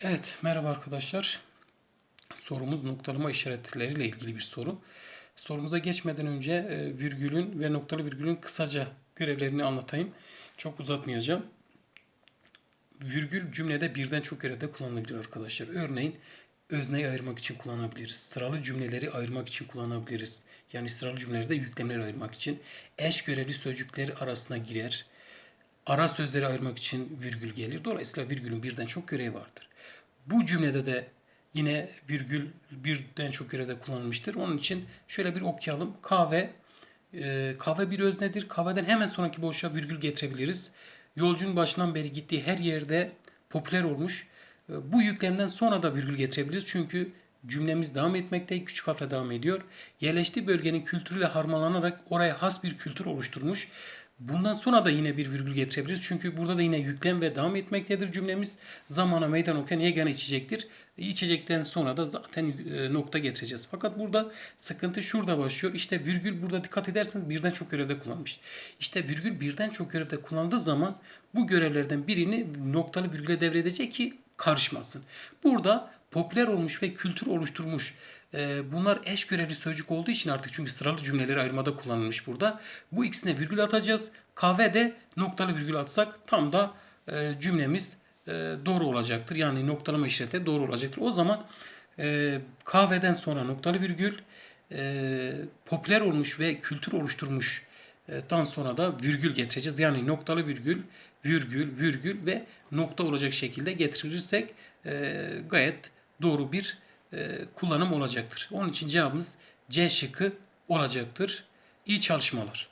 Evet, merhaba arkadaşlar. Sorumuz noktalama işaretleriyle ilgili bir soru. Sorumuza geçmeden önce e, virgülün ve noktalı virgülün kısaca görevlerini anlatayım. Çok uzatmayacağım. Virgül cümlede birden çok görevde kullanılabilir arkadaşlar. Örneğin özneyi ayırmak için kullanabiliriz. Sıralı cümleleri ayırmak için kullanabiliriz. Yani sıralı cümlelerde yüklemleri ayırmak için. Eş görevli sözcükleri arasına girer ara sözleri ayırmak için virgül gelir. Dolayısıyla virgülün birden çok görevi vardır. Bu cümlede de yine virgül birden çok görevde kullanılmıştır. Onun için şöyle bir okuyalım. Kahve e, kahve bir öznedir. Kahveden hemen sonraki boşluğa virgül getirebiliriz. Yolcunun başından beri gittiği her yerde popüler olmuş. E, Bu yüklemden sonra da virgül getirebiliriz. Çünkü cümlemiz devam etmekte, küçük harfle devam ediyor. Yerleştiği bölgenin kültürüyle harmanlanarak oraya has bir kültür oluşturmuş. Bundan sonra da yine bir virgül getirebiliriz. Çünkü burada da yine yüklem ve devam etmektedir cümlemiz. Zamana meydan okuyan yegane içecektir. İçecekten sonra da zaten e, nokta getireceğiz. Fakat burada sıkıntı şurada başlıyor. İşte virgül burada dikkat ederseniz birden çok görevde kullanmış. İşte virgül birden çok görevde kullandığı zaman bu görevlerden birini noktalı virgüle devredecek ki karışmasın. Burada popüler olmuş ve kültür oluşturmuş. e, bunlar eş görevli sözcük olduğu için artık çünkü sıralı cümleleri ayırmada kullanılmış burada. Bu ikisine virgül atacağız. Kahve de noktalı virgül atsak tam da e, cümlemiz e, doğru olacaktır. Yani noktalama işareti doğru olacaktır. O zaman e, kahveden sonra noktalı virgül e, popüler olmuş ve kültür oluşturmuş dan sonra da virgül getireceğiz. Yani noktalı virgül, virgül, virgül ve nokta olacak şekilde getirirsek e, gayet doğru bir e, kullanım olacaktır. Onun için cevabımız C şıkkı olacaktır. İyi çalışmalar.